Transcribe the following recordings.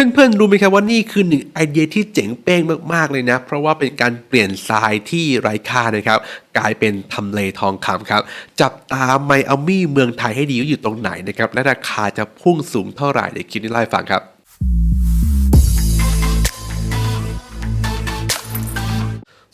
เพื่อนๆรู้ไหมครับว่านี่คือหนึ่งไอเดียที่เจ๋งเป้งมากๆเลยนะ เพราะว่าเป็นการเปลี่ยนทรายที่ไร้ค่านะครับ กลายเป็นทำเลทองคำครับ จับตาไมอามี่เมืองไทยให้ดีว่าอยู่ตรงไหนนะครับ และราคาจะพุ่งสูงเท่าไหร่เดี๋ยวคิดนี้ไล่ฟังครับ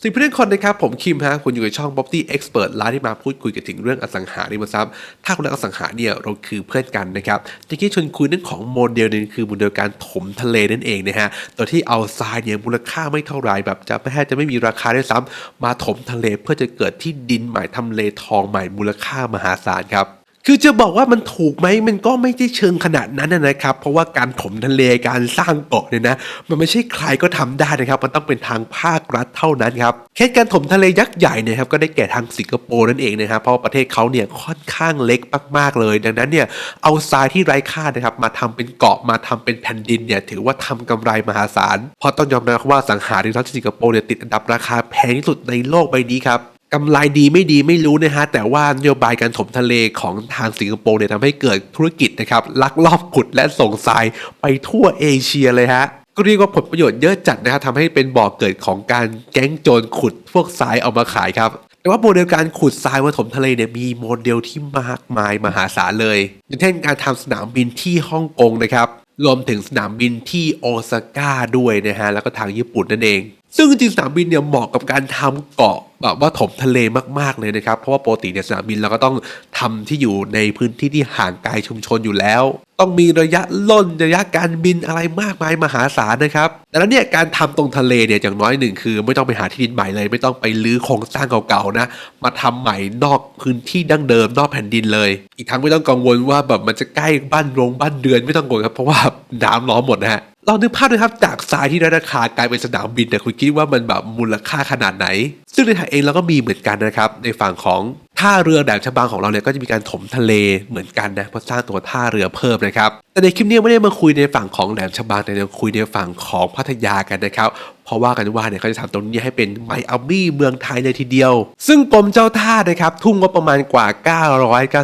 สวัสดีเพื่อนคนนะครับผมคิมฮะคุณอยู่ในช่อง Property Expert ร้านที่มาพูดคุยกันถึงเรื่องอสังหาริมทรัพย์ ถ้าคุณรักอสังหาเนี่ยเราคือเพื่อนกันนะครับจะกี้ชวนคุยเรื่องของโมเดลนึงคือโมเดลการถมทะเลนั่นเองนะฮะโดยที่เอาทรายเนี่ยมูลค่าไม่เท่าไรแบบจะแทบจะไม่มีราคาด้วยซ้ำมาถมทะเลเพื่อจะเกิดที่ดินใหม่ทำเลทองใหม่มูลค่ามหาศาลครับ คือจะบอกว่ามันถูกไหมมันก็ไม่ได้เชิงขนาดนั้นนะครับ เพราะว่าการถมทะเลการสร้างเกาะเนี่ยนะ มันไม่ใช่ใครก็ทำได้นะครับ มันต้องเป็นทางภาครัฐเท่านั้นครับเคสการถมทะเลยักษ์ใหญ่เนี่ยครับก็ได้แก่ทางสิงคโปร์นั่นเองนะครับ เพราะประเทศเขาเนี่ยค่อนข้างเล็กมากๆเลย ดังนั้นเนี่ยเอาทรายที่ไร้ค่านะครับ มาทำเป็นเกาะมาทำเป็นแผ่นดินเนี่ยถือว่าทำกำไรมหาศาลเพราะต้องยอมรับว่าสังหาริมทรัพย์สิงคโปร์เนี่ยติดอันดับราคาแพงที่สุดในโลกใบนี้ครับ กำไรดีไม่ดีไม่รู้นะฮะแต่ว่านโยบายการถมทะเลของทางสิงคโปร์เนี่ยทำให้เกิดธุรกิจนะครับลักลอบขุดและส่งทรายไปทั่วเอเชียเลยฮะก็เรียกว่าผลประโยชน์เยอะจัดนะครับทำให้เป็นบ่อกเกิดของการแก๊งโจรขุดพวกทรายเอามาขายครับแต่ว่าโมเดลการขุดทรายมาถมทะเลเนี่ยมีโมเดลที่มากมายมหาศาลเลยอย่างเช่นการทำสนามบินที่ฮ่องกงนะครับรวมถึงสนามบินที่โอซาก้าด้วยนะฮะแล้วก็ทางญี่ปุ่นนั่นเอง ซึ่งจริงสนามบินเนี่ยเหมาะกับการทำเกาะแบบว่าถมทะเลมากๆเลยนะครับ เพราะว่าปกติเนี่ยสนามบินเราก็ต้องทำที่อยู่ในพื้นที่ที่ห่างไกลชุมชนอยู่แล้ว ต้องมีระยะล่นระยะการบินอะไรมากมายมหาศาลนะครับดังนั้นเนี่ยการทำตรงทะเลเนี่ยอย่างน้อยหนึ่งคือ ไม่ต้องไปหาที่ดินใหม่เลย ไม่ต้องไปรื้อโครงสร้างเก่าๆนะมาทำใหม่นอกพื้นที่ดั้งเดิม นอกแผ่นดินเลย อีกทั้งไม่ต้องกังวลว่าแบบมันจะใกล้บ้านโรงบ้านเรือนไม่ต้องกังวลครับเพราะว่าน้ำล้อมหมดนะฮะ ลองนึกภาพนะครับจากทรายที่ได้ราคากลายเป็นสนามบินแต่คุณคิดว่ามันแบบมูลค่าขนาดไหน ซึ่งในไทยเองเราก็มีเหมือนกันนะครับ ในฝั่งของท่าเรือแหลมฉบังของเราเนี่ยก็จะมีการถมทะเลเหมือนกันนะเพื่อสร้างตัวท่าเรือเพิ่มนะครับ แต่ในคลิปนี้ไม่ได้มาคุยในฝั่งของแหลมฉบังแต่จะคุยในฝั่งของพัทยากันนะครับเพราะว่ากันว่าเนี่ยเขาจะทำตรงนี้ให้เป็นไมอามี่เมืองไทยเลยทีเดียว ซึ่งกรมเจ้าท่านะครับทุ่มงบประมาณกว่า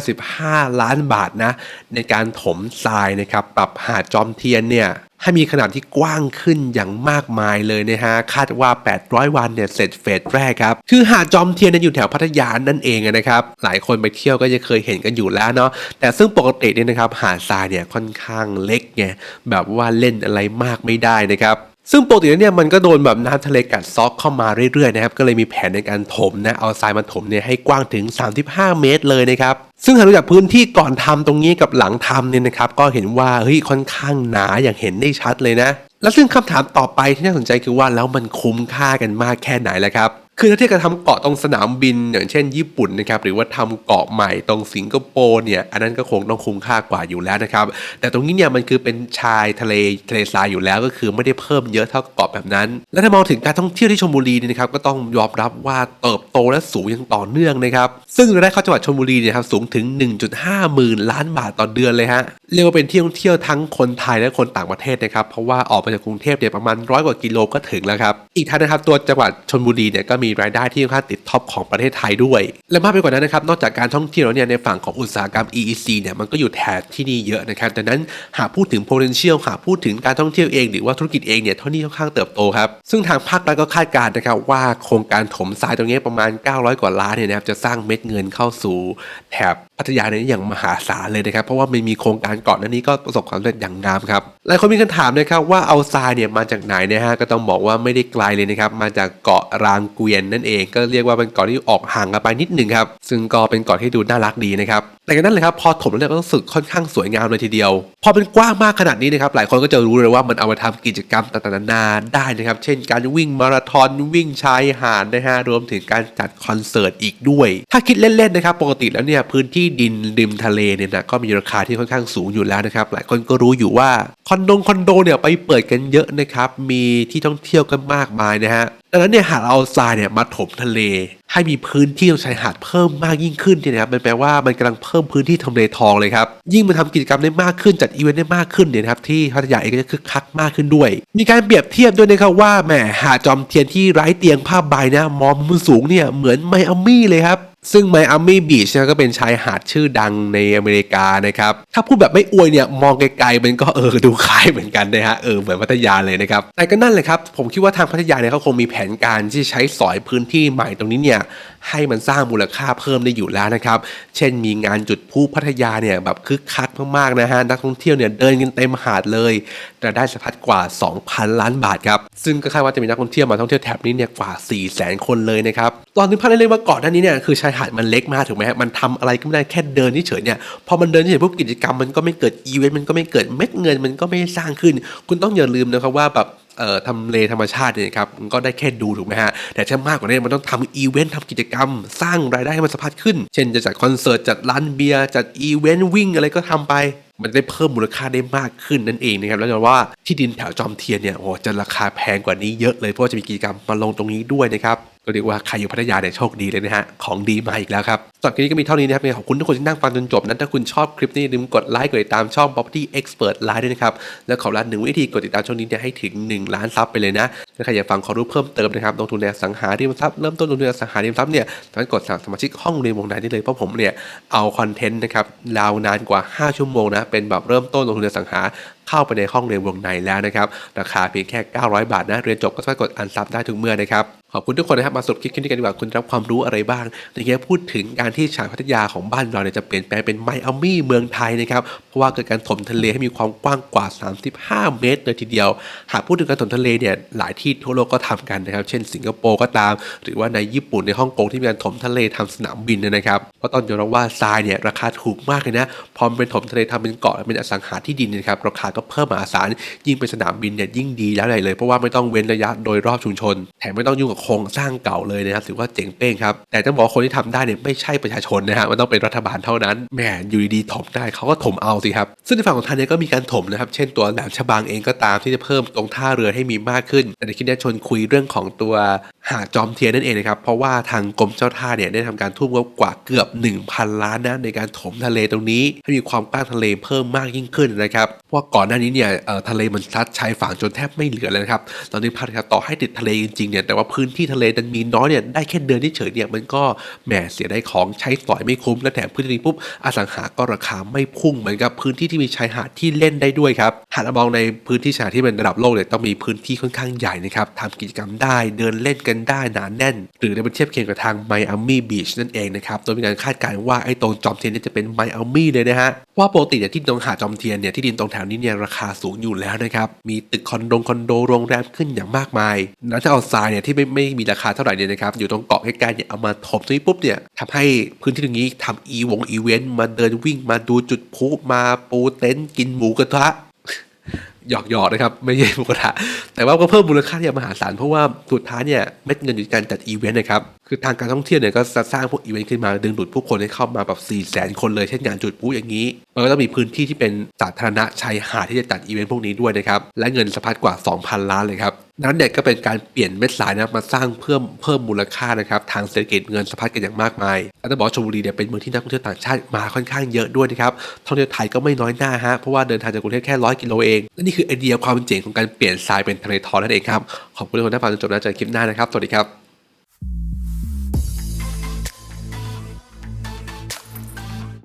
995 ล้านบาทนะในการถมทรายนะครับปรับหาดจอมเทียนเนี่ย ให้มีขนาดที่กว้างขึ้นอย่างมากมายเลยนะฮะคาดว่า 800 วันเนี่ยเสร็จเฟสแรกครับคือหาดจอมเทียนเนี่ยอยู่แถวพัทยานั่นเองนะครับหลายคนไปเที่ยวก็จะเคยเห็นกันอยู่แล้วเนาะแต่ซึ่งปกติเนี่ยนะครับหาดทรายเนี่ยค่อนข้างเล็กไงแบบว่าเล่นอะไรมากไม่ได้นะครับ ซึ่งปกติแล้วเนี่ยมันก็โดนแบบน้ำทะเลกัดซอกเข้ามาเรื่อยๆนะครับก็เลยมีแผนในการถมนะเอาทรายมาถมเนี่ยให้กว้างถึง 35 เมตรเลยนะครับซึ่งหากดูจากพื้นที่ก่อนทำตรงนี้กับหลังทำเนี่ยนะครับก็เห็นว่าเฮ้ยค่อนข้างหนาอย่างเห็นได้ชัดเลยนะ และซึ่งคำถามต่อไปที่น่าสนใจคือว่าแล้วมันคุ้มค่ากันมากแค่ไหนล่ะครับ คือถ้าเทียบกับทำเกาะตรงสนามบิน อย่างเช่นญี่ปุ่นนะครับหรือว่าทำเกาะใหม่ตรงสิงคโปร์เนี่ยอันนั้นก็คงต้องคุ้มค่ากว่าอยู่แล้วนะครับ แต่ตรงนี้เนี่ยมันคือเป็นชายทะเลทะเลทรายอยู่แล้วก็คือไม่ได้เพิ่มเยอะเท่าเกาะแบบนั้น และถ้ามองถึงการท่องเที่ยวที่ชลบุรีเนี่ยนะครับก็ต้องยอมรับว่าเติบโตและสูงอย่างต่อเนื่องนะครับ ซึ่งรายได้เข้าจังหวัดชลบุรีเนี่ยครับสูงถึง 1.5 หมื่นล้านบาทต่อเดือนเลยฮะเรียกว่าเป็นที่ท่องเที่ยวทั้งคนไทยและคนต่างประเทศนะครับเพราะว่าออกมาจากกรุงเทพเนี่ยประมาณร้อยกว่ากิโลก็ถึงแล้วครับอีกทั้งนะครับตัวจังหวัดชลบุรีเนี่ยก็มีรายได้ที่ค่าติดท็อปของประเทศไทยด้วย และมากไปกว่านั้นนะครับนอกจากการท่องเที่ยวแล้วเนี่ยในฝั่งของอุตสาหกรรม EEC เนี่ยมันก็อยู่แถบที่นี่เยอะนะครับดังนั้นหากพูดถึง potential หากพูดถึงการท่องเที่ยวเองหรือว่าธุรกิจเองเนี่ยเท่านี้ค่อนข้างเติบโตครับซึ่งทางภาครัฐก็คาดการณ์นะครับว่าโครงการถมทรายตรงนี้ประมาณ 900 กว่าล้านเนี่ยนะครับจะสร้างเม็ดเงินเข้าสู่แถบ พัทยาเนี่ยอย่างมหาศาลเลยนะครับ เพราะว่ามันมีโครงการก่อนหน้านี้ก็ประสบความสำเร็จอย่างงามครับหลายคนมีคำถามนะครับว่าเอาทรายเนี่ยมาจากไหนนะฮะก็ต้องบอกว่าไม่ได้ไกลเลยนะครับมาจากเกาะรางเกวียนนั่นเอง ก็เรียกว่าเป็นเกาะที่ออกห่างกันไปนิดหนึ่งครับซึ่งก็เป็นเกาะที่ดูน่ารักดีนะครับแต่กันนั้นเลยครับพอถมแล้วเนี่ยก็รู้สึกค่อนข้างสวยงามเลยทีเดียว พอเป็นกว้างมากขนาดนี้นะครับหลายคนก็จะรู้เลยว่ามันเอามาทำกิจกรรมต่างๆนานาได้นะครับ เช่นการวิ่งมาราธอนวิ่งชายหาดนะฮะรวมถึงการจัดคอนเสิร์ตอีกด้วย ถ้าคิดเล่นๆนะครับปกติแล้วเนี่ยพื้นที่ดินริมทะเลเนี่ยนะก็มีราคาที่ค่อนข้างสูงอยู่แล้วนะครับ หลายคนก็รู้อยู่ว่าคอนโดคอนโดเนี่ยไปเปิดกันเยอะนะครับ มีที่ท่องเที่ยวกันมากมายนะฮะดังนั้นเนี่ยหากเราเอาทรายเนี่ยมาถมทะเล ให้มีพื้นที่ตรงชายหาดเพิ่มมากยิ่งขึ้นเนี่ยนะครับมันแปลว่ามันกำลังเพิ่มพื้นที่ทำเลทองเลยครับยิ่งมันทำกิจกรรมได้มากขึ้นจัดอีเวนต์ได้มากขึ้นเนี่ยนะครับที่พัทยาเองก็จะคึกคักมากขึ้นด้วย มีการเปรียบเทียบด้วยนะครับว่าแหมหาดจอมเทียนที่ไร้เตียงผ้าใบนะมองมุมสูงเนี่ยเหมือนไมอามี่เลยครับ ซึ่งไมอามี่บีชนะก็เป็นชายหาดชื่อดังในอเมริกานะครับ ถ้าพูดแบบไม่อวยเนี่ย มองไกลๆมันก็เออดูคล้ายเหมือนกันนะฮะ เออเหมือนพัทยาเลยนะครับ แต่ก็นั่นแหละครับ ผมคิดว่าทางพัทยาเนี่ยเขาคงมีแผนการที่ใช้สอยพื้นที่ใหม่ตรงนี้เนี่ย ให้มันสร้างมูลค่าเพิ่มได้อยู่แล้วนะครับ เช่นมีงานจุดพลุพัทยาเนี่ยแบบคึกคักมากๆนะฮะนักท่องเที่ยวเนี่ยเดินกันเต็มหาดเลยรายได้สะพัดกว่า 2,000 ล้านบาทครับ ซึ่งก็คาดว่าจะมีนักท่องเที่ยวมาท่องเที่ยวแถบนี้เนี่ยกว่า 4 0 0 0 0 คนเลยนะครับ ตอนนึกภาพได้เลยว่าก่อนหน้านี้เนี่ยคือชายหาดมันเล็กมากถูกไหมฮะ มันทำอะไรก็ไม่ได้แค่เดินเฉยๆเนี่ย พอมันเดินเฉยๆปุ๊บกิจกรรมมันก็ไม่เกิดอีเวนต์มันก็ไม่เกิดเม็ดเงินมันก็ไม่สร้างขึ้น คุณต้องอย่าลืมนะครับว่าแบบ ทำเลธรรมชาติเนี่ยครับมันก็ได้แค่ดูถูกไหมฮะ แต่ถ้ามากกว่านี้มันต้องทำอีเวนต์ทำกิจกรรม สร้างรายได้ให้มันสะพัดขึ้น เช่นจะจัดคอนเสิร์ต จัดร้านเบียร์ จัดอีเวนต์วิ่งอะไรก็ทำไป มันได้เพิ่มมูลค่าได้มากขึ้นนั่นเองนะครับ แล้วจะว่าที่ดินแถวจอมเทียนเนี่ยโอ้จะราคาแพงกว่านี้เยอะเลยเพราะาจะมีกิจกรรมมาลงตรงนี้ด้วยนะครับก็เรียกว่าใครอยู่พัทยาเนี่ยโชคดีเลยนะฮะของดีมาอีกแล้วครับ สำหรับคลิปนี้ก็มีเท่านี้นะครับขอบคุณทุกคนที่นั่งฟังจนจบนั้นถ้าคุณชอบคลิปนี้อย่าลืมกดไลค์กดติดตามช่อง Property Expert Live ด้วยนะครับ แล้วขอรันหนึ่งวิธีกดติดตามช่องนี้เนี่ยให้ถึง 1 ล้านซับไปเลยนะถ้าใครอยากฟังความรู้เพิ่มเติมนะครับลงทุนในอสังหาริมทรัพย์เริ่มต้นลงทุนในอสังหาริมทรัพย์เนี่ยสามารถกดสมัครสมาชิกห้องเรียนวงในได้เลยเพราะผมเนี่ยเอาคอนเทนต์นะครับยาวนานกว่า 5 ชั่วโมงนะเป็นแบบเริ่มต้นลงทุนในอสังหาเข้าไปในห้องเรียนวงในแล้วนะครับราคาเพียงแค่ 900 บาทนะเรียนจบก็สามารถกดอันซับได้ทุกเมื่อนะครับขอบคุณทุกคนนะครับมาสรุปคลิปนี้กันดีกว่าคุณรับความรู้อะไรบ้างในเงี้ยพูดถึงการที่ชายพัทยาของบ้านเราเนี่ยจะเปลี่ยนแปลงเป็นไมอามี่เมืองไทยนะครับเพราะว่าเกิดการถมทะเลให้มีความกว้างกว่า 35 เมตรเลยทีเดียว หากพูดถึงการถมทะเลเนี่ยหลายที่ทั่วโลกก็ทำกันนะครับ เช่น สิงคโปร์ก็ตาม หรือว่าในญี่ปุ่นในฮ่องกงที่มีการถมทะเลทำสนามบินนะครับเพราะตอนยอมรับว่าทรายเนี่ยราคาถูกมากเลยนะพอมเป็นถมทะเลทำเป็นเกาะเป็นอสังหาที่ดินนะครับราคาก็เพิ่มมหาศาลยิ่งเป็นสนามบินเนี่ยยิ่งดีแล้วใหญ่เลย เพราะว่าไม่ต้องเว้นระยะโดยรอบชุมชน แถมไม่ต้องยุ่งกับโครงสร้างเก่าเลยนะครับถือว่าเจ๋งเป้งครับแต่ต้องบอกคนที่ทำได้เนี่ยไม่ใช่ประชาชนนะฮะมันต้องเป็นรัฐบาลเท่านั้นแหมอยู่ดีๆถมได้เขาก็ถมเอาสิครับ ซึ่งในฝั่งของไทยเนี่ยก็มีการถมนะครับ เช่นตัวแหลมฉบังเองก็ตามที่จะเพิ่มตรงท่าเรือให้มีมากขึ้นแต่ในคลิปนี้ชนคุยเรื่องของตัวหาดจอมเทียนนั่นเองนะครับ เพราะว่าทางกรมเจ้าท่าเนี่ยได้ทำการทุ่มงบกว่าเกือบ 1,000 ล้านนะในการถมทะเลตรงนี้ ให้มีความกว้างทะเลเพิ่มมากยิ่งขึ้นนะครับเพราะว่าก่อนหน้านี้เนี่ยทะเลมันซัดชายฝั่งจนแทบไม่เหลือเลยนะครับตอนนี้พัทยาต่อให้ติดทะเลจริงๆเนี่ยแต่ว่าพื้นที่ทะเลดันมีน้อยเนี่ยได้แค่เดินเฉยเนี่ยมันก็แหมเสียได้ของใช้สอยไม่คุ้ม และแถมพื้นที่ปุ๊บอสังหาก็ราคาไม่พุ่งเหมือนกับพื้นที่ที่มีชายหาดที่เล่นได้ด้วยครับหากเรามองในพื้นที่ชายหาดที่เป็นระดับโลกเนี่ยต้องมีพื้นที่ค่อนข้างใหญ่นะครับทำกิจกรรมได้เดินเล่นกันได้หนาแน่น หรือในเทียบเคียงกับทางไมอามี่บีชนั่นเองนะครับโดยมีการคาดการณ์ว่าไอ้ตรงจอมเทียนนี่จะเป็นไมอามี่เลยนะฮะว่าปกติเนี่ยที่ตรงหาดจอมเทียนเนี่ยที่ดินตรงแถวนี้เนี่ยราคาสูงอยู่แล้วนะครับมีตึกคอนโดคอนโดโรงแรมขึ้นอย่างมากมายแล้วถ้าเอาทรายเนี่ยที่ไม่ไม่มีราคาเท่าไหร่เนี่ยนะครับอยู่ตรงเกาะใกล้ๆเนี่ยเอามาถมตรงนี้ปุ๊บเนี่ยทำให้พื้นที่ตรงนี้ทำอีวงอีเวนต์มาเดินวิ่งมาดูจุดพุมาปูเต็นท์กินหมูกระทะหยอกหยอกๆนะครับ ไม่ใช่หมูกระทะแต่ว่าก็เพิ่มมูลค่าที่างมหาศาลเพราะว่าสุดท้ายเนี่ยเม็ดเงินอยู่การจัดอีเวนต์นะครับ คือทางการท่องเที่ยวเนี่ยก็จะสร้างพวกอีเวนต์ขึ้นมาดึงดูดผู้คนให้เข้ามาแบบ4 0 0แสนคนเลยเช่นงานจุดพลุอย่างนี้มันก็ต้องมีพื้นที่ที่เป็นสาธารณะชายหาดที่จะจัดอีเวนต์พวกนี้ด้วยนะครับและเงินสะพัดกว่า 2,000 ล้านเลยครับ นั้นเนี่ยก็เป็นการเปลี่ยนเม็ดสายนะมาสร้างเพิ่มเพิ่มมูลค่านะครับทางเศรษฐกิจเงินสะพัดกันอย่างมากมายและต้องบอกว่าชลบุรีเนี่ยเป็นเมืองที่นักท่องเที่ยวต่างชาติมาค่อนข้างเยอะด้วยนะครับท่องเที่ยวไทยก็ไม่น้อยหน้าฮะเพราะว่าเดินทางจากกรุงเทพแค่ร้อยกิโลเองและนี่คือไอเดียความเจ๋งของการเปลี่ยนทรายเป็นทะเลทอนนั่นเองครับขอบคุณทุกคนที่ฟังจนจบนะเจอคลิปหน้านะครับสวัสดีครับ